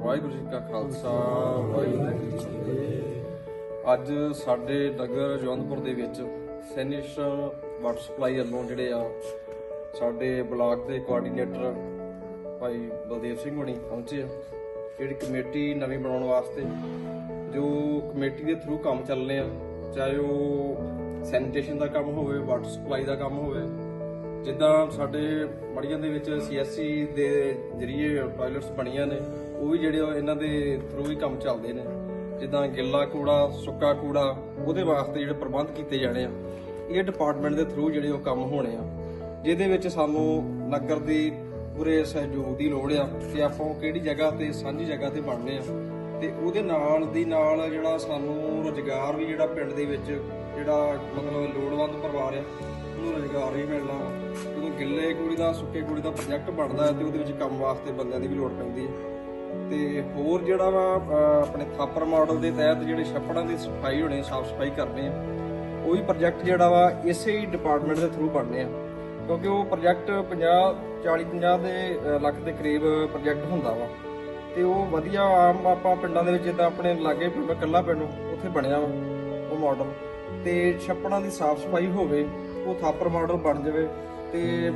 ਵਾਹਿਗੁਰੂ ਜੀ ਕਾ ਖਾਲਸਾ, ਵਾਹਿਗੁਰੂ ਜੀ ਕੀ ਫਤਿਹ। ਅੱਜ ਸਾਡੇ ਨਗਰ ਜੌਨਪੁਰ ਦੇ ਵਿੱਚ ਸੈਨਿਸ਼ ਵਾਟਰ ਸਪਲਾਈ ਵੱਲੋਂ ਜਿਹੜੇ ਆ, ਸਾਡੇ ਬਲਾਕ ਦੇ ਕੋਆਰਡੀਨੇਟਰ ਭਾਈ ਬਲਦੇਵ ਸਿੰਘ ਹੋਣੀ ਪਹੁੰਚੇ ਆ। ਜਿਹੜੀ ਕਮੇਟੀ ਨਵੀਂ ਬਣਾਉਣ ਵਾਸਤੇ, ਜੋ ਕਮੇਟੀ ਦੇ ਥਰੂ ਕੰਮ ਚੱਲਨੇ ਆ, ਚਾਹੇ ਉਹ ਸੈਨੀਟੇਸ਼ਨ ਦਾ ਕੰਮ ਹੋਵੇ ਵਾਟਰ ਸਪਲਾਈ ਦਾ ਕੰਮ ਹੋਵੇ ਜਿੱਦਾਂ ਸਾਡੇ ਮੜੀਆਂ ਦੇ ਵਿੱਚ ਸੀਐਸਸੀ ਦੇ ਜਰੀਏ ਟਾਇਲਟਸ ਬਣੀਆਂ ਨੇ, ਉਹ ਵੀ ਜਿਹੜੇ ਆ ਇਹਨਾਂ ਦੇ ਥਰੂ ਹੀ ਕੰਮ ਚੱਲਦੇ ਨੇ। ਜਿੱਦਾਂ ਗਿੱਲਾ ਕੂੜਾ, ਸੁੱਕਾ ਕੂੜਾ, ਉਹਦੇ ਵਾਸਤੇ ਜਿਹੜੇ ਪ੍ਰਬੰਧ ਕੀਤੇ ਜਾਣੇ ਆ, ਇਹ ਡਿਪਾਰਟਮੈਂਟ ਦੇ ਥਰੂ ਜਿਹੜੇ ਉਹ ਕੰਮ ਹੋਣੇ ਆ। ਜਿਹਦੇ ਵਿੱਚ ਸਾਨੂੰ ਨਗਰ ਦੀ ਪੂਰੇ ਸਹਿਯੋਗ ਦੀ ਲੋੜ ਆ ਕਿ ਆਪਾਂ ਉਹ ਕਿਹੜੀ ਜਗ੍ਹਾ ਤੇ, ਸਾਂਝੀ ਜਗ੍ਹਾ ਤੇ ਬਣਨੇ ਆ ਤੇ ਉਹਦੇ ਨਾਲ ਦੀ ਨਾਲ ਜਿਹੜਾ ਸਾਨੂੰ ਰੋਜ਼ਗਾਰ ਵੀ ਜਿਹੜਾ ਪਿੰਡ ਦੇ ਵਿੱਚ ਜਿਹੜਾ ਮਤਲਬ ਲੋੜਵੰਦ ਪਰਿਵਾਰ ਆ, ਉਹਨੂੰ ਰੋਜ਼ਗਾਰ ਵੀ ਮਿਲਣਾ ਜਦੋਂ ਗਿੱਲੇ ਕੁੜੀ ਦਾ, ਸੁੱਕੇ ਕੁੜੀ ਦਾ ਪ੍ਰੋਜੈਕਟ ਬਣਦਾ ਹੈ ਤੇ ਉਹਦੇ ਵਿੱਚ ਕੰਮ ਵਾਸਤੇ ਬੰਦਿਆਂ ਦੀ ਵੀ ਲੋੜ ਪੈਂਦੀ ਹੈ। ਤੇ ਹੋਰ ਜਿਹੜਾ ਵਾ ਆਪਣੇ ਥਾਪਰ ਮਾਡਲ ਦੇ ਤਹਿਤ ਜਿਹੜੇ ਛੱਪੜਾਂ ਦੀ ਸਫ਼ਾਈ ਹੋਣੀ, ਸਾਫ਼ ਸਫ਼ਾਈ ਕਰਨੇ ਆ, ਉਹ ਵੀ ਪ੍ਰੋਜੈਕਟ ਜਿਹੜਾ ਵਾ, ਇਸੇ ਹੀ ਡਿਪਾਰਟਮੈਂਟ ਦੇ ਥਰੂ ਬਣਨੇ ਆ। ਕਿਉਂਕਿ ਉਹ ਪ੍ਰੋਜੈਕਟ 50 40 50 ਦੇ ਲੱਖ ਦੇ ਕਰੀਬ ਪ੍ਰੋਜੈਕਟ ਹੁੰਦਾ ਵਾ। ਤੇ ਉਹ ਵਧੀਆ ਆਮ ਆਪਾਂ ਪਿੰਡਾਂ ਦੇ ਵਿੱਚ ਜਿੱਦਾਂ ਆਪਣੇ ਲਾਗੇ ਪਿੰਡ ਕੱਲਾ ਪਿੰਡ ਉੱਥੇ ਬਣਿਆ ਵਾ ਉਹ ਮਾਡਲ ਤੇ ਛੱਪੜਾਂ ਦੀ ਸਾਫ਼ ਸਫ਼ਾਈ ਹੋਵੇ, ਉਹ ਥਾਪਰ ਮਾਡਲ ਬਣ ਜਾਵੇ ਤੇ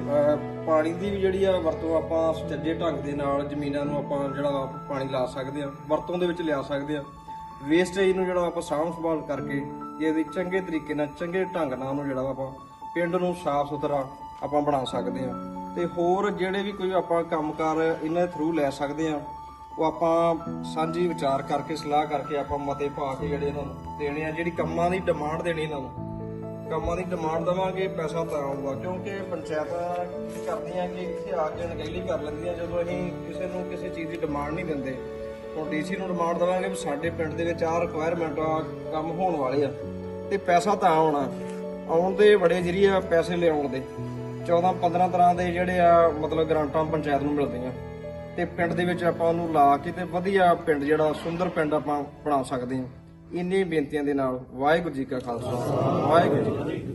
ਪਾਣੀ ਦੀ ਵੀ ਜਿਹੜੀ ਆ ਵਰਤੋਂ ਆਪਾਂ ਸੁਚੱਜੇ ਢੰਗ ਦੇ ਨਾਲ ਜ਼ਮੀਨਾਂ ਨੂੰ ਆਪਾਂ ਜਿਹੜਾ ਵਾ ਪਾਣੀ ਲਾ ਸਕਦੇ ਆ, ਵਰਤੋਂ ਦੇ ਵਿੱਚ ਲਿਆ ਸਕਦੇ ਆ। ਵੇਸਟੇਜ ਨੂੰ ਜਿਹੜਾ ਆਪਾਂ ਸਾਂਭ ਸੰਭਾਲ ਕਰਕੇ ਇਹਦੇ ਚੰਗੇ ਤਰੀਕੇ ਨਾਲ, ਚੰਗੇ ਢੰਗ ਨਾਲ ਉਹਨੂੰ ਜਿਹੜਾ ਵਾ ਆਪਾਂ ਪਿੰਡ ਨੂੰ ਸਾਫ਼ ਸੁਥਰਾ ਆਪਾਂ ਬਣਾ ਸਕਦੇ ਆ। ਤੇ ਹੋਰ ਜਿਹੜੇ ਵੀ ਕੋਈ ਆਪਾਂ ਕੰਮਕਾਰ ਇਹਨਾਂ ਦੇ ਥਰੂ ਲੈ ਸਕਦੇ ਆ ਉਹ ਆਪਾਂ ਸਾਂਝੀ ਵਿਚਾਰ ਕਰਕੇ, ਸਲਾਹ ਕਰਕੇ ਆਪਾਂ ਮਤੇ ਪਾ ਕੇ ਜਿਹੜੇ ਇਹਨਾਂ ਨੂੰ ਦੇਣੇ ਆ, ਜਿਹੜੀ ਕੰਮਾਂ ਦੀ ਡਿਮਾਂਡ ਦੇਣੀ ਇਹਨਾਂ ਨੂੰ। ਕੰਮਾਂ ਦੀ ਡਿਮਾਂਡ ਦਵਾਂਗੇ, ਪੈਸਾ ਤਾਂ ਆਊਗਾ, ਕਿਉਂਕਿ ਪੰਚਾਇਤਾਂ ਕੀ ਕਰਦੀਆਂ ਕਿ ਇੱਥੇ ਆ ਕੇ ਅਣਗਹਿਲੀ ਕਰ ਲੈਂਦੀਆਂ, ਜਦੋਂ ਅਸੀਂ ਕਿਸੇ ਨੂੰ ਕਿਸੇ ਚੀਜ਼ ਦੀ ਡਿਮਾਂਡ ਨਹੀਂ ਦਿੰਦੇ। ਹੁਣ ਡੀਸੀ ਨੂੰ ਡਿਮਾਂਡ ਦਵਾਂਗੇ ਵੀ ਸਾਡੇ ਪਿੰਡ ਦੇ ਵਿੱਚ ਆਹ ਰਿਕੁਆਇਰਮੈਂਟ ਆ ਕੰਮ ਹੋਣ ਵਾਲੇ ਆ, ਤੇ ਪੈਸਾ ਤਾਂ ਆਉਣਾ। ਆਉਣ ਦੇ ਬੜੇ ਜਰੀਏ ਆ ਪੈਸੇ ਲਿਆਉਣ ਦੇ। 14 15 ਤਰ੍ਹਾਂ ਦੇ ਜਿਹੜੇ ਆ, ਮਤਲਬ ਗ੍ਰਾਂਟਾਂ ਪੰਚਾਇਤ ਨੂੰ ਮਿਲਦੀਆਂ। ਤੇ ਪਿੰਡ ਦੇ ਵਿੱਚ ਆਪਾਂ ਉਹਨੂੰ ਲਾ ਕੇ ਤੇ ਵਧੀਆ ਪਿੰਡ ਜਿਹੜਾ, ਸੁੰਦਰ ਪਿੰਡ ਆਪਾਂ ਬਣਾ ਸਕਦੇ ਹਾਂ। ਇੰਨੀ ਬੇਨਤੀਆਂ ਦੇ ਨਾਲ ਵਾਹਿਗੁਰੂ ਜੀ ਕਾ ਖਾਲਸਾ। ਵਾਹਿਗੁਰੂ ਜੀ ਕੀ ਫਤਿਹ।